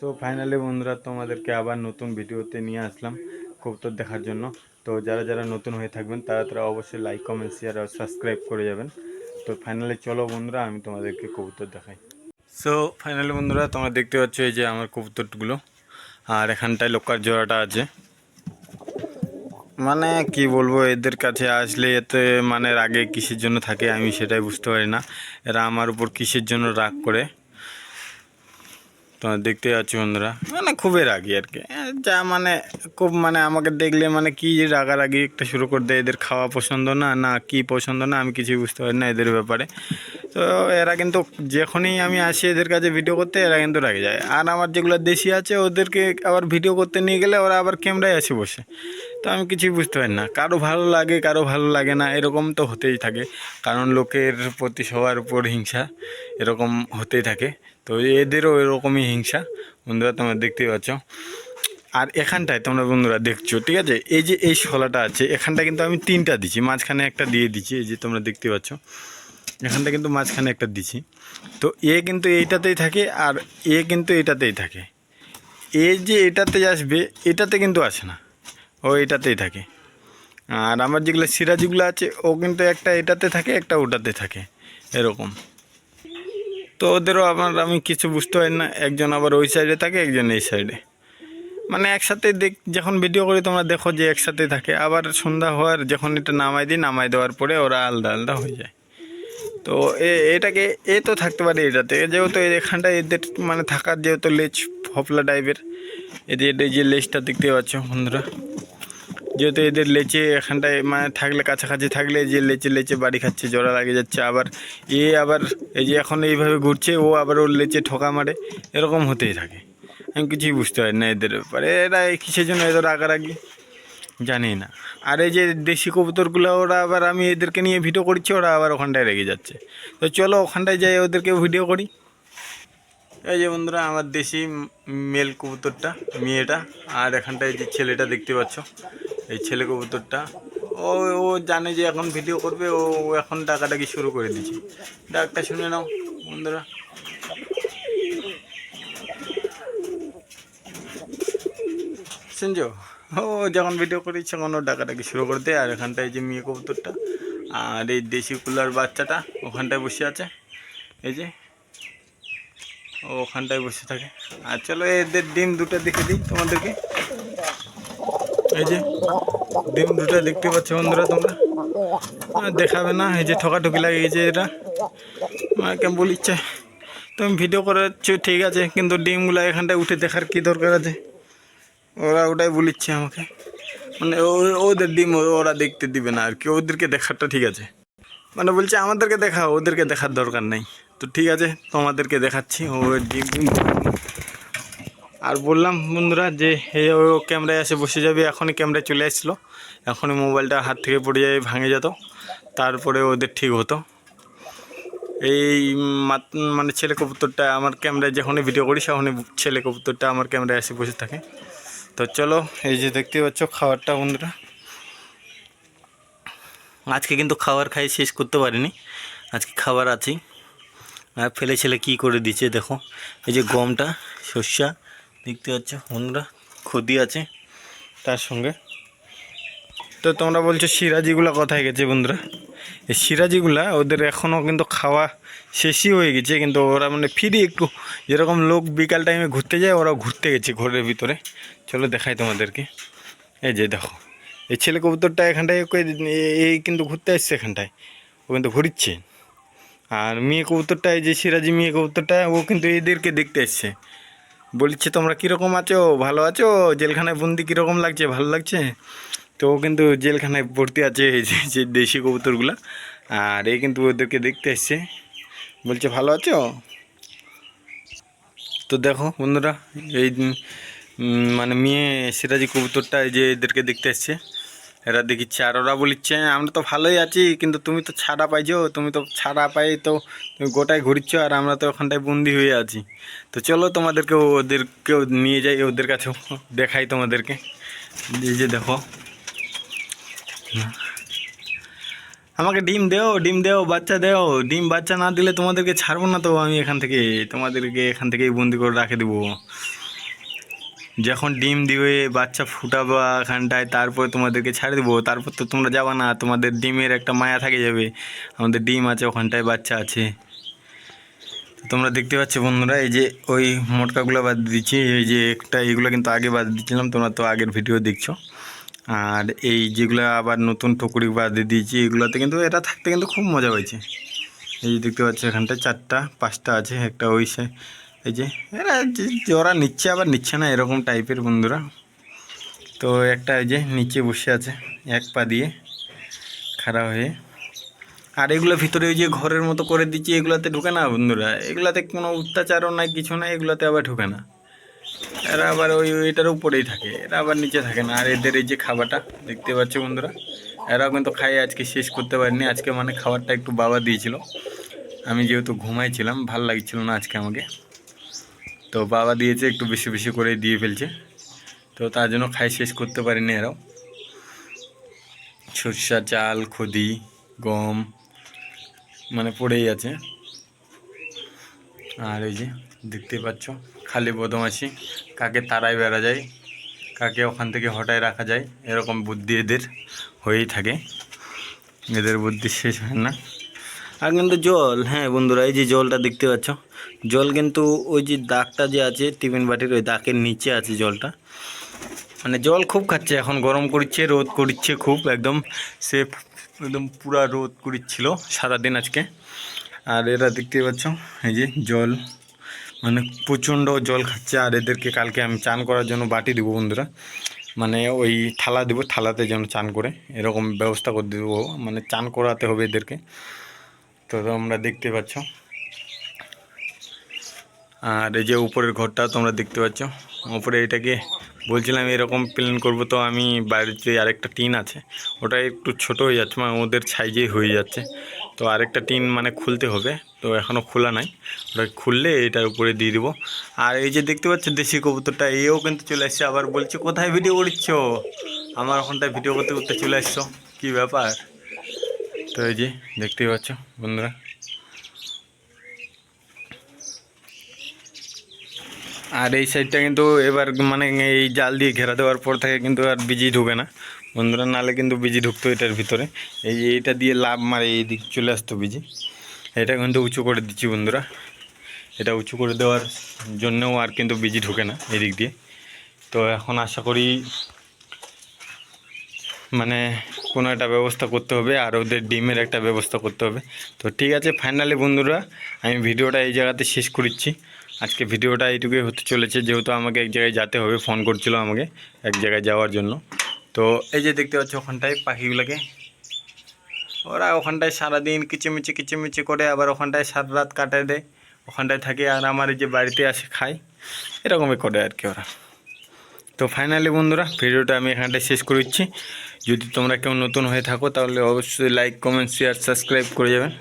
So finally বন্ধুরা, তোমাদেরকে আবার নতুন ভিডিওতে নিয়ে আসলাম কবুতর দেখার জন্য। তো, যারা যারা নতুন হয়ে থাকবেন, তারা তারা অবশ্যই লাইক কমেন্ট শেয়ার আর সাবস্ক্রাইব করে যাবেন। তো ফাইনালি চলো বন্ধুরা, আমি তোমাদেরকে কবুতর দেখাই। সো ফাইনালি বন্ধুরা, তোমরা দেখতে পাচ্ছ এই যে আমার কবুতরগুলো। আর এখানটায় লোকার জোড়াটা আছে। মানে কি বলব, এদের কাছে আসলে এতে মানে রাগে কিসের জন্য থাকে, আমি সেটাই বুঝতে পারি না। এরা আমার উপর কিসের জন্য রাগ করে? তো দেখতে পাচ্ছি বন্ধুরা মানে খুবই রাগি আর কি। যা মানে খুব মানে আমাকে দেখলে মানে কি রাগারাগি একটা শুরু করে দেয়, এদের খাওয়া পছন্দ না না কি পছন্দ না, আমি কিছুই বুঝতে পারি না এদের ব্যাপারে। তো এরা কিন্তু যখনই আমি আসি এদের কাছে ভিডিও করতে, এরা কিন্তু রাগে যায়। আর আমার যেগুলো দেশি আছে, ওদেরকে আবার ভিডিও করতে নিয়ে গেলে ওরা আবার ক্যামেরায় আসে বসে। তো আমি কিছুই বুঝতে পারি না। কারও ভালো লাগে, কারও ভালো লাগে না, এরকম তো হতেই থাকে। কারণ লোকের প্রতি সবার উপর হিংসা এরকম হতেই থাকে। তো এদেরও এরকমই হিংসা। বন্ধুরা, তোমরা দেখতেই পাচ্ছ। আর এখানটায় তোমরা বন্ধুরা দেখছ, ঠিক আছে? এই যে এই শলাটা আছে, এখানটা কিন্তু আমি তিনটা দিচ্ছি মাঝখানে একটা দিয়ে দিচ্ছি এই যে তোমরা দেখতে পাচ্ছ। এখানটা কিন্তু মাঝখানে একটা দিচ্ছি তো এ কিন্তু এইটাতেই থাকে আর এ কিন্তু এটাতেই থাকে। এ যে এটাতে আসবে, এটাতে কিন্তু আসে না। ও এটাতেই থাকে। আর আমার যেগুলো সিরাজগুলো আছে, ও কিন্তু একটা এটাতে থাকে, একটা ওটাতে থাকে, এরকম। তো ওদেরও আমার, আমি কিছু বুঝতে পারি না, একজন আবার ওই সাইডে থাকে, একজন এই সাইডে মানে একসাথে দেখ, যখন ভিডিও করি, তোমরা দেখো যে একসাথে থাকে। আবার সন্ধ্যা হওয়ার, যখন এটা নামাই দিই, নামাই দেওয়ার পরে ওরা আলাদা আলাদা হয়ে যায়। তো এটাকে, এ তো থাকতে পারে এটাতে। যেহেতু এখানটা এদের মানে থাকার যেহেতু লেজ ফপলা টাইপের। এদের এই যে লেজটা দেখতে পাচ্ছ বন্ধুরা। যেহেতু এদের লেচে এখানটায় মানে থাকলে, কাছাকাছি থাকলে যে লেচে লেচে বাড়ি খাচ্ছে, জোড়া লাগে যাচ্ছে, আবার এ আবার এই যে এখন এইভাবে ঘুরছে, ও আবার ওর লেচে ঠোকা মারে, এরকম হতেই থাকে। আমি কিছুই বুঝতে পারি না এদের ব্যাপারে। এরা কিসের জন্য এদের রাগারাগি? জানি না। আর এই যে দেশি কবুতরগুলো, ওরা আবার আমি এদেরকে নিয়ে ভিডিও করছি, ওরা আবার ওখানটায় রেগে যাচ্ছে। তো চলো ওখানটায় যাই ওদেরকে ভিডিও করি। এই যে বন্ধুরা, আমার দেশি মেল কবুতরটা, মেয়েটা, আর এখানটায় যে ছেলেটা দেখতে পাচ্ছ, এই ছেলে কবুতরটা, ও ও জানে যে এখন ভিডিও করবে, ও এখন ডাকাডাকি শুরু করে দিয়েছে। ডাকটা শুনে নাও, বন্ধুরা। শুনছো? ও, যখন ভিডিও করি তখন ও ডাকাডাকি শুরু করে দেয়, আর এখানটায় যে মেয়ে কবুতরটা, আর এই দেশি কুলার বাচ্চাটা ওখানটায় বসে আছে। এই যে ওখানটায় বসে থাকে। আর চলো এদের ডিম দুটো দেখে দিই তোমাদেরকে। এই যে, ডিম দুটো দেখতে পাচ্ছ বন্ধুরা তোমরা। আর দেখাবে না, এই যে ঠকাঠকি লাগে গেছে এটা কেমন বলিচ্ছে, তুমি ভিডিও করাচ্ছ, ঠিক আছে, কিন্তু ডিমগুলো এখানটায় উঠে দেখার কি দরকার আছে? ওরা ওটাই বলিচ্ছে আমাকে। মানে ওদের ডিম ওরা দেখতে দিবে না আর কি, ওদেরকে দেখারটা ঠিক আছে। মানে বলছে, আমাদেরকে দেখাও, ওদেরকে দেখার দরকার নেই। তো ঠিক আছে, তোমাদেরকে দেখাচ্ছি। ও আর বললাম বন্ধুরা যে ও ক্যামেরায় এসে বসে যাবে, এখনই ক্যামেরায় চলে আসছিল এখনই মোবাইলটা হাত থেকে পড়ে যাবে ভাঙে যেত। তারপরে ওদের ঠিক হতো। এই মানে ছেলে কবুতরটা আমার ক্যামেরায় যখনই ভিডিও করি, তখনই ছেলে কবুতরটা আমার ক্যামেরায় এসে বসে থাকে। তো চলো, এই যে দেখতে পাচ্ছ খাবারটা বন্ধুরা। আজকে কিন্তু খাবার খাই শেষ করতে পারিনি। আজকে খাবার আর ফেলে ছেলে কী করে দিচ্ছে দেখো। এই যে গমটা শস্যা দেখতে পাচ্ছ বন্ধুরা ক্ষতি আছে তার সঙ্গে। তো তোমরা বলছো সিরাজিগুলা কোথায় গেছে বন্ধুরা? এই সিরাজিগুলা ওদের এখনও কিন্তু খাওয়া শেষই হয়ে গেছে, কিন্তু ওরা মানে ফিরি একটু যেরকম লোক বিকাল টাইমে ঘুরতে যায় ওরা ঘুরতে গেছে ঘরের ভিতরে। চলো দেখাই তোমাদেরকে। এই যে দেখো, এই ছেলে কবুতরটা এখানটায় এই কিন্তু ঘুরতে আসছে এখানটায়। ও কিন্তু ঘুরিচ্ছে। আর মেয়ে কবুতরটা, এই যে সিরাজি মেয়ে কবুতরটা, ও কিন্তু এদেরকে দেখতে এসছে। বলছে, তোমরা কীরকম আছো? ভালো আছো? জেলখানায় বন্দি কীরকম লাগছে? ভালো লাগছে? তো ও কিন্তু জেলখানায় ভর্তি আছে যে দেশি কবুতরগুলো। আর এই কিন্তু ওদেরকে দেখতে এসছে। বলছে, ভালো আছো? তো দেখো বন্ধুরা, এই মানে মেয়ে সিরাজি কবুতরটা এই যে এদেরকে দেখতে এসছে। এরা দেখিচ্ছে আর ওরা বলিচ্ছে, আমরা তো ভালোই আছি, কিন্তু তুমি তো ছাড়া পাইছো, তুমি তো ছাড়া পাই তো তুমি গোটায় ঘুরছ, আর আমরা তো ওখানটায় বন্দি হয়ে আছি। তো চলো তোমাদেরকে ওদেরকেও নিয়ে যাই, ওদের কাছেও দেখাই তোমাদেরকে। এই যে দেখো। আমাকে ডিম দেও ডিম দেও, বাচ্চা দেও, ডিম বাচ্চা না দিলে তোমাদেরকে ছাড়বো না তো, আমি এখান থেকে, তোমাদেরকে এখান থেকেই বন্দি করে রাখে দেবো। যখন ডিম দিবে, বাচ্চা ফুটাবো এখানটায় তারপর তোমাদেরকে ছাড়ে দেবো। তারপর তো তোমরা যাবা না, তোমাদের ডিমের একটা মায়া থাকে যাবে। আমাদের ডিম আছে, ওখানটায় বাচ্চা আছে। তোমরা দেখতে পাচ্ছ বন্ধুরা, এই যে ওই মোটকাগুলো বাদ দিচ্ছি, এই যে একটা এগুলো কিন্তু আগে বাদ দিচ্ছিলাম, তোমরা তো আগের ভিডিও দেখছ। আর এই যেগুলো আবার নতুন টুকরি বাদ দিয়ে দিয়েছি, এগুলোতে কিন্তু এটা থাকতে কিন্তু খুব মজা হয়েছে। এই যে দেখতে পাচ্ছ এখানটায় চারটা, পাঁচটা আছে, একটা ওই এই যে, এরা যে- ওরা নিচ্ছে, আবার নিচ্ছে না, এরকম টাইপের বন্ধুরা। তো একটা এই যে নিচে বসে আছে, এক পা দিয়ে খাড়া হয়ে। আর এগুলো ভিতরে ওই যে ঘরের মতো করে দিচ্ছি, এগুলাতে ঢুকে না বন্ধুরা। এগুলাতে কোনো অত্যাচারও নাই, কিছু নাই, এগুলাতে আবার ঢুকে না। এরা আবার ওই এটার উপরেই থাকে, এরা আবার নিচে থাকে না। আর এদের এই যে খাবারটা, দেখতে পাচ্ছ বন্ধুরা? এরাও কিন্তু খাই আজকে শেষ করতে পারিনি। আজকে মানে খাবারটা একটু বাবা দিয়েছিল। আমি যেহেতু ঘুমাইছিলাম, ভালো লাগছিল না আজকে আমাকে। তো বাবা দিয়েছে, একটু বেশি বেশি করে দিয়ে ফেলছে। তো তার জন্য খাই শেষ করতে পারিনি এরাও। সরষা, চাল, খুদি, গম মানে পড়েই আছে। আর এই যে, দেখতেই পাচ্ছ, খালি বদমাসি কাকে তারাই বেড়া যায়, কাকে ওখান থেকে হটায় রাখা যায়, এরকম বুদ্ধি এদের হয়েই থাকে। এদের বুদ্ধি শেষ হয় না। আর কিন্তু জল হ্যাঁ বন্ধুরা, এই যে জলটা দেখতে পাচ্ছ। জল কিন্তু ওই যে দাগটা যে আছে, টিফিন বাটির ওই দাগের নিচে আছে জলটা। মানে জল খুব খাচ্ছে, এখন গরম করছে রোদ করছে খুব, একদম সে একদম পুরা রোদ করছিল সারাদিন আজকে। আর এরা দেখতে পাচ্ছ, এই যে জল মানে প্রচণ্ড জল খাচ্ছে, আর এদেরকে কালকে আমি চান করার জন্য বাটি দেবো বন্ধুরা। মানে ওই থালা দেবো, থালাতে যেন চান করে, এরকম ব্যবস্থা করে দেবো মানে চান করাতে হবে এদেরকে। তো তোমরা দেখতে পাচ্ছ। আর এই যে উপরের ঘরটা তোমরা দেখতে পাচ্ছ। উপরে এটাকে বলছিলাম এরকম প্ল্যান করব তো আমি বাড়িতে আরেকটা টিন আছে, ওটা একটু ছোট হয়ে যাচ্ছে মানে ওদের সাইজেই হয়ে যাচ্ছে। তো আরেকটা টিন মানে খুলতে হবে, তো এখনও খোলা নাই। ওটা খুললে এটার উপরে দিয়ে দিব। আর এই যে দেখতে পাচ্ছ দেশি কবুতরটা, এও কিন্তু চলে আসছে। আবার বলছে, কোথায় ভিডিও করছ? আমার ওখানটায় ভিডিও করতে করতে চলে আসছো। কী ব্যাপার? তো এই যে দেখতেই পাচ্ছ বন্ধুরা। আর এই সাইডটা কিন্তু এবার মানে এই জাল দিয়ে ঘেরা দেওয়ার পর থেকে কিন্তু আর বিজি ঢুকে না। বন্ধুরা, নালে কিন্তু বিজি ঢুকতো এটার ভিতরে। এই যে এইটা দিয়ে লাভ মারে এই দিক চলে আসতো বিজি। এটা কিন্তু উঁচু করে দিচ্ছি বন্ধুরা। এটা উঁচু করে দেওয়ার জন্যও আর কিন্তু বিজি ঢুকে না এদিক দিয়ে। তো এখন আশা করি মানে কোনো একটা ব্যবস্থা করতে হবে, আর ওদের ডিমের একটা ব্যবস্থা করতে হবে। তো ঠিক আছে ফাইনালি বন্ধুরা, আমি ভিডিওটা এই জায়গাতে শেষ করছি আজকে ভিডিওটা এইটুকুই হতে চলেছে, যেহেতু আমাকে এক জায়গায় যেতে হবে ফোন করছিল আমাকে এক জায়গায় যাওয়ার জন্য। তো এই যে দেখতে পাচ্ছ ওখানটায় পাখিগুলোকে। ওরা ওখানটায় সারাদিন কিচিমিচি কিচিমিচি করে, আবার ওখানটায় সারা রাত কাটায় দেয়। ওখানটায় থাকে আর আমার এই যে বাড়িতে আসে, খায়। এরকমই করে আর কি ওরা। তো ফাইনালি বন্ধুরা, ভিডিওটা আমি এখানটায় শেষ করে যদি তোমরা কেউ নতুন হয়ে থাকো তাহলে অবশ্যই লাইক কমেন্ট শেয়ার সাবস্ক্রাইব করে যাবেন।